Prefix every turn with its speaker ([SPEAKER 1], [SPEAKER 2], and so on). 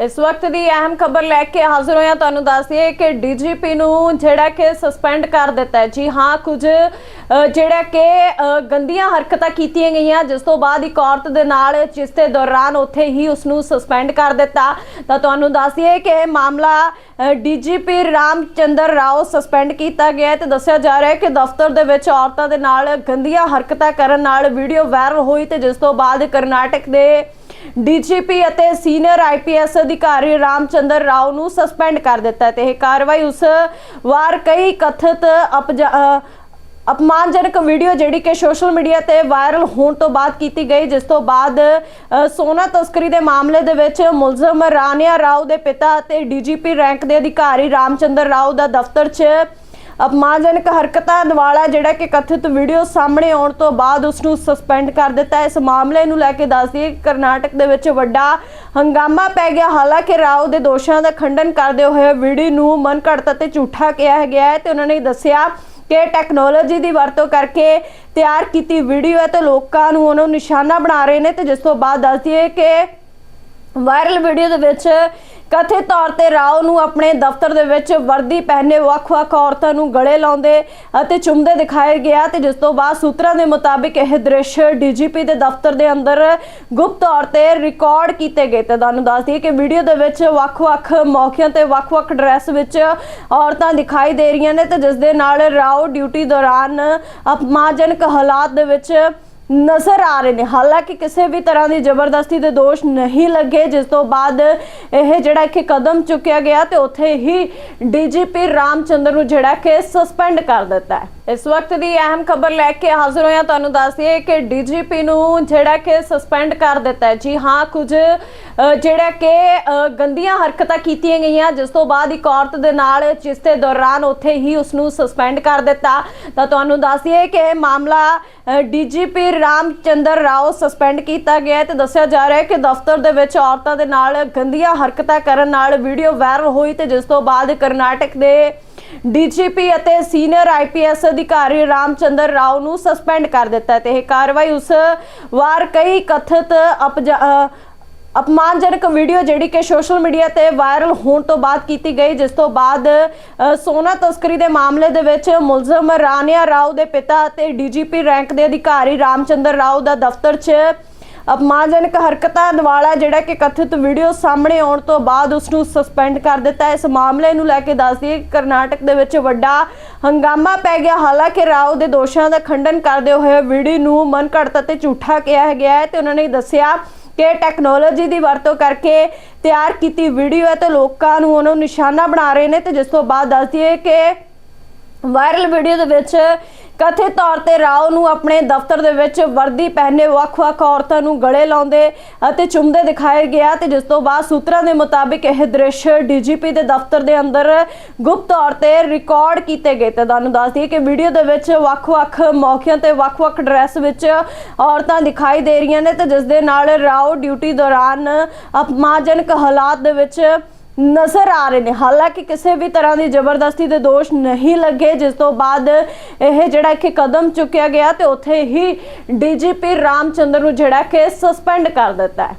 [SPEAKER 1] ਇਸ ਵਕਤ ਦੀ ਅਹਿਮ ਖਬਰ ਲੈ ਕੇ ਹਾਜ਼ਰ ਹੋਇਆ ਤੁਹਾਨੂੰ ਦੱਸ ਦਈਏ ਕਿ ਡੀਜੀਪੀ ਨੂੰ ਜਿਹੜਾ ਕਿ ਸਸਪੈਂਡ ਕਰ ਦਿੱਤਾ ਜੀ ਹਾਂ, ਕੁਝ ਜਿਹੜਾ ਕਿ ਗੰਦੀਆਂ ਹਰਕਤਾਂ ਕੀਤੀਆਂ ਗਈਆਂ। ਜਿਸ ਤੋਂ ਬਾਅਦ ਇੱਕ ਔਰਤ ਦੇ ਨਾਲ, ਜਿਸ ਦੇ ਦੌਰਾਨ ਉੱਥੇ ਹੀ ਉਸ ਨੂੰ ਸਸਪੈਂਡ ਕਰ ਦਿੱਤਾ। ਤਾਂ ਤੁਹਾਨੂੰ ਦੱਸ ਦਈਏ ਕਿ ਇਹ ਮਾਮਲਾ ਡੀਜੀਪੀ ਰਾਮਚੰਦਰ ਰਾਓ ਸਸਪੈਂਡ ਕੀਤਾ ਗਿਆ ਹੈ ਤੇ ਦੱਸਿਆ ਜਾ ਰਿਹਾ ਹੈ ਕਿ ਦਫ਼ਤਰ ਦੇ ਵਿੱਚ ਔਰਤਾਂ ਦੇ ਨਾਲ ਗੰਦੀਆਂ ਹਰਕਤਾਂ ਕਰਨ ਨਾਲ ਵੀਡੀਓ ਵਾਇਰਲ ਹੋਈ ਤੇ ਜਿਸ ਤੋਂ ਬਾਅਦ ਕਰਨਾਟਕ ਦੇ ਡੀਜੀਪੀ ਅਤੇ ਸੀਨੀਅਰ ਆਈਪੀਐਸ ਅਧਿਕਾਰੀ ਰਾਮਚੰਦਰ ਰਾਓ ਨੂੰ ਸਸਪੈਂਡ ਕਰ ਦਿੱਤਾ ਤੇ ਇਹ ਕਾਰਵਾਈ ਉਸ ਵਾਰ ਕਈ ਕਥਿਤ ਅਪਮਾਨਜਨਕ ਵੀਡੀਓ ਜਿਹੜੀ ਕਿ ਸੋਸ਼ਲ ਮੀਡੀਆ ਤੇ ਵਾਇਰਲ ਹੋਣ ਤੋਂ ਬਾਅਦ ਕੀਤੀ ਗਈ, ਜਿਸ ਤੋਂ ਬਾਅਦ ਸੋਨਾ ਤਸਕਰੀ ਦੇ ਮਾਮਲੇ ਦੇ ਵਿੱਚ ਮੁਲਜ਼ਮ ਰਾਨਿਆ ਰਾਓ ਦੇ ਪਿਤਾ ਅਤੇ ਡੀਜੀਪੀ ਰੈਂਕ ਦੇ ਅਧਿਕਾਰੀ ਰਾਮਚੰਦਰ ਰਾਓ ਦਾ ਦਫ਼ਤਰ 'ਚ ਅਪਮਾਨਜਨਕ ਹਰਕਤਾਂ ਵਾਲਾ ਜਿਹੜਾ ਕਿ ਕਥਿਤ ਵੀਡੀਓ ਸਾਹਮਣੇ ਆਉਣ ਤੋਂ ਬਾਅਦ ਉਸ ਨੂੰ ਸਸਪੈਂਡ ਕਰ ਦਿੱਤਾ ਇਸ ਮਾਮਲੇ ਨੂੰ ਲੈ ਕੇ ਦੱਸ ਦਈਏ ਕਿ ਕਰਨਾਟਕ ਦੇ ਵਿੱਚ ਵੱਡਾ ਹੰਗਾਮਾ ਪੈ ਗਿਆ। ਹਾਲਾਂਕਿ ਰਾਓ ਦੇ ਦੋਸ਼ਾਂ ਦਾ ਖੰਡਨ ਕਰਦੇ ਹੋਏ ਵੀਡੀਓ ਨੂੰ ਮਨਘੜਤ ਅਤੇ ਝੂਠਾ ਕਿਹਾ ਗਿਆ ਹੈ ਤੇ ਉਹਨਾਂ ਨੇ ਦੱਸਿਆ ਕਿ ਟੈਕਨੋਲੋਜੀ ਦੀ ਵਰਤੋਂ ਕਰਕੇ ਤਿਆਰ ਕੀਤੀ ਵੀਡੀਓ ਹੈ ਤੇ ਲੋਕਾਂ ਨੂੰ ਉਹਨੂੰ ਨਿਸ਼ਾਨਾ ਬਣਾ ਰਹੇ ਨੇ ਤੇ ਜਿਸ ਤੋਂ ਬਾਅਦ ਦੱਸ ਦਈਏ ਕਿ ਵਾਇਰਲ ਵੀਡੀਓ ਦੇ ਵਿੱਚ ਕਥਿਤ ਤੌਰ ਤੇ ਰਾਓ ਨੂੰ ਆਪਣੇ ਦਫ਼ਤਰ ਦੇ ਵਿੱਚ ਵਰਦੀ ਪਹਿਨੇ ਵੱਖ-ਵੱਖ ਔਰਤਾਂ ਨੂੰ ਗਲੇ ਲਾਉਂਦੇ ਅਤੇ ਚੁੰਮਦੇ ਦਿਖਾਇਆ ਗਿਆ ਤੇ ਜਿਸ ਤੋਂ ਬਾਅਦ ਸੂਤਰਾਂ ਦੇ ਮੁਤਾਬਿਕ ਇਹ ਦ੍ਰਿਸ਼ ਡੀਜੀਪੀ ਦੇ ਦਫ਼ਤਰ ਦੇ ਅੰਦਰ ਗੁਪਤ ਤੌਰ ਤੇ ਰਿਕਾਰਡ ਕੀਤੇ ਗਏ ਤੇ ਤੁਹਾਨੂੰ ਦੱਸ ਦਈਏ ਕਿ ਵੀਡੀਓ ਦੇ ਵਿੱਚ ਵੱਖ-ਵੱਖ ਮੌਕਿਆਂ ਤੇ ਵੱਖ-ਵੱਖ ਡਰੈਸ ਵਿੱਚ ਔਰਤਾਂ ਦਿਖਾਈ ਦੇ ਰਹੀਆਂ ਨੇ ਤੇ ਜਿਸ ਦੇ ਨਾਲ ਰਾਓ ਡਿਊਟੀ ਦੌਰਾਨ ਅਪਮਾਨਜਨਕ ਹਾਲਾਤ ਦੇ ਵਿੱਚ ਨਜ਼ਰ ਆ ਰਹੇ ਨੇ। ਹਾਲਾਂਕਿ ਕਿਸੇ ਵੀ ਤਰ੍ਹਾਂ ਦੀ ਜ਼ਬਰਦਸਤੀ ਦੇ ਦੋਸ਼ ਨਹੀਂ ਲੱਗੇ, ਜਿਸ ਤੋਂ ਬਾਅਦ ਇਹ ਜਿਹੜਾ ਕਿ ਕਦਮ ਚੁੱਕਿਆ ਗਿਆ ਤੇ ਉੱਥੇ ਹੀ ਡੀਜੀਪੀ ਰਾਮਚੰਦਰ ਨੂੰ ਜਿਹੜਾ ਕਿ ਸਸਪੈਂਡ ਕਰ ਦਿੱਤਾ ਹੈ। ਇਸ ਵਕਤ ਦੀ ਅਹਿਮ ਖਬਰ ਲੈ ਕੇ ਹਾਜ਼ਰ ਹੋਇਆ ਤੁਹਾਨੂੰ ਦੱਸ ਦਈਏ ਕਿ ਡੀਜੀਪੀ ਨੂੰ ਜਿਹੜਾ ਕਿ ਸਸਪੈਂਡ ਕਰ ਦਿੱਤਾ ਜੀ ਹਾਂ, ਕੁਝ ਜਿਹੜਾ ਕਿ ਗੰਦੀਆਂ ਹਰਕਤਾਂ ਕੀਤੀਆਂ ਗਈਆਂ। ਜਿਸ ਤੋਂ ਬਾਅਦ ਇੱਕ ਔਰਤ ਦੇ ਨਾਲ, ਜਿਸ ਦੇ ਦੌਰਾਨ ਉੱਥੇ ਹੀ ਉਸ ਨੂੰ ਸਸਪੈਂਡ ਕਰ ਦਿੱਤਾ। ਤਾਂ ਤੁਹਾਨੂੰ ਦੱਸ ਦਈਏ ਕਿ ਇਹ ਮਾਮਲਾ ਡੀਜੀਪੀ ਰਾਮਚੰਦਰ ਰਾਓ ਸਸਪੈਂਡ ਕੀਤਾ ਗਿਆ ਹੈ ਤੇ ਦੱਸਿਆ ਜਾ ਰਿਹਾ ਹੈ ਕਿ ਦਫ਼ਤਰ ਦੇ ਵਿੱਚ ਔਰਤਾਂ ਦੇ ਨਾਲ ਗੰਦੀਆਂ ਹਰਕਤਾਂ ਕਰਨ ਨਾਲ ਵੀਡੀਓ ਵਾਇਰਲ ਹੋਈ ਤੇ ਜਿਸ ਤੋਂ ਬਾਅਦ ਕਰਨਾਟਕ ਦੇ ਡੀਜੀਪੀ ਅਤੇ ਸੀਨੀਅਰ ਆਈਪੀਐਸ ਅਧਿਕਾਰੀ ਰਾਮਚੰਦਰ ਰਾਓ ਨੂੰ ਸਸਪੈਂਡ ਕਰ ਦਿੱਤਾ ਤੇ ਇਹ ਕਾਰਵਾਈ ਉਸ ਵਾਰ ਕਈ ਕਥਿਤ ਅਪਮਾਨਜਨਕ ਵੀਡੀਓ ਜਿਹੜੀ ਕਿ ਸੋਸ਼ਲ ਮੀਡੀਆ ਤੇ ਵਾਇਰਲ ਹੋਣ ਤੋਂ ਬਾਅਦ ਕੀਤੀ ਗਈ, ਜਿਸ ਤੋਂ ਬਾਅਦ ਸੋਨਾ ਤਸਕਰੀ ਦੇ ਮਾਮਲੇ ਦੇ ਵਿੱਚ ਮੁਲਜ਼ਮ ਰਾਨਿਆ ਰਾਓ ਦੇ ਪਿਤਾ ਅਤੇ ਡੀਜੀਪੀ ਰੈਂਕ ਦੇ ਅਧਿਕਾਰੀ ਰਾਮਚੰਦਰ ਰਾਓ ਦਾ ਦਫ਼ਤਰ 'ਚ ਅਪਮਾਨਜਨਕ ਹਰਕਤਾਂ ਵਾਲਾ ਜਿਹੜਾ ਕਿ ਕਥਿਤ ਵੀਡੀਓ ਸਾਹਮਣੇ ਆਉਣ ਤੋਂ ਬਾਅਦ ਉਸ ਨੂੰ ਸਸਪੈਂਡ ਕਰ ਦਿੱਤਾ ਇਸ ਮਾਮਲੇ ਨੂੰ ਲੈ ਕੇ ਦੱਸ ਦਈਏ ਕਿ ਕਰਨਾਟਕ ਦੇ ਵਿੱਚ ਵੱਡਾ ਹੰਗਾਮਾ ਪੈ ਗਿਆ। ਹਾਲਾਂਕਿ ਰਾਓ ਦੇ ਦੋਸ਼ਾਂ ਦਾ ਖੰਡਨ ਕਰਦੇ ਹੋਏ ਵੀਡੀਓ ਨੂੰ ਮਨਘੜਤ ਅਤੇ ਝੂਠਾ ਕਿਹਾ ਗਿਆ ਹੈ ਤੇ ਉਹਨਾਂ ਨੇ ਦੱਸਿਆ ਕਿ ਟੈਕਨੋਲੋਜੀ ਦੀ ਵਰਤੋਂ ਕਰਕੇ ਤਿਆਰ ਕੀਤੀ ਵੀਡੀਓ ਹੈ ਤੇ ਲੋਕਾਂ ਨੂੰ ਉਹਨੂੰ ਨਿਸ਼ਾਨਾ ਬਣਾ ਰਹੇ ਨੇ ਤੇ ਜਿਸ ਤੋਂ ਬਾਅਦ ਦੱਸ ਦਈਏ ਕਿ ਵਾਇਰਲ ਵੀਡੀਓ ਦੇ ਵਿੱਚ ਕਥਿਤ ਤੌਰ ਤੇ ਰਾਓ ਨੂੰ ਆਪਣੇ ਦਫ਼ਤਰ ਦੇ ਵਿੱਚ ਵਰਦੀ ਪਹਿਨੇ ਵੱਖ-ਵੱਖ ਔਰਤਾਂ ਨੂੰ ਗਲੇ ਲਾਉਂਦੇ ਅਤੇ ਚੁੰਮਦੇ ਦਿਖਾਇਆ ਗਿਆ ਤੇ ਜਿਸ ਤੋਂ ਬਾਅਦ ਸੂਤਰਾਂ ਦੇ ਮੁਤਾਬਿਕ ਇਹ ਦ੍ਰਿਸ਼ ਡੀਜੀਪੀ ਦੇ ਦਫ਼ਤਰ ਦੇ ਅੰਦਰ ਗੁਪਤ ਤੌਰ ਤੇ ਰਿਕਾਰਡ ਕੀਤੇ ਗਏ ਤੇ ਤੁਹਾਨੂੰ ਦੱਸ ਦਈਏ ਕਿ ਵੀਡੀਓ ਦੇ ਵਿੱਚ ਵੱਖ-ਵੱਖ ਮੌਕਿਆਂ ਤੇ ਵੱਖ-ਵੱਖ ਡਰੈਸ ਵਿੱਚ ਔਰਤਾਂ ਦਿਖਾਈ ਦੇ ਰਹੀਆਂ ਨੇ ਤੇ ਜਿਸ ਦੇ ਨਾਲ ਰਾਓ ਡਿਊਟੀ ਦੌਰਾਨ ਅਪਮਾਨਜਨਕ ਹਾਲਾਤ ਦੇ ਵਿੱਚ ਨਜ਼ਰ ਆ ਰਹੇ ਨੇ। ਹਾਲਾਂਕਿ ਕਿਸੇ ਵੀ ਤਰ੍ਹਾਂ ਦੀ ਜ਼ਬਰਦਸਤੀ ਦੇ ਦੋਸ਼ ਨਹੀਂ ਲੱਗੇ, ਜਿਸ ਤੋਂ ਬਾਅਦ ਇਹ ਜਿਹੜਾ ਕਿ ਕਦਮ ਚੁੱਕਿਆ ਗਿਆ ਤੇ ਉੱਥੇ ਹੀ ਡੀਜੀਪੀ ਰਾਮਚੰਦਰ ਨੂੰ ਜਿਹੜਾ ਕਿ ਸਸਪੈਂਡ ਕਰ ਦਿੱਤਾ ਹੈ।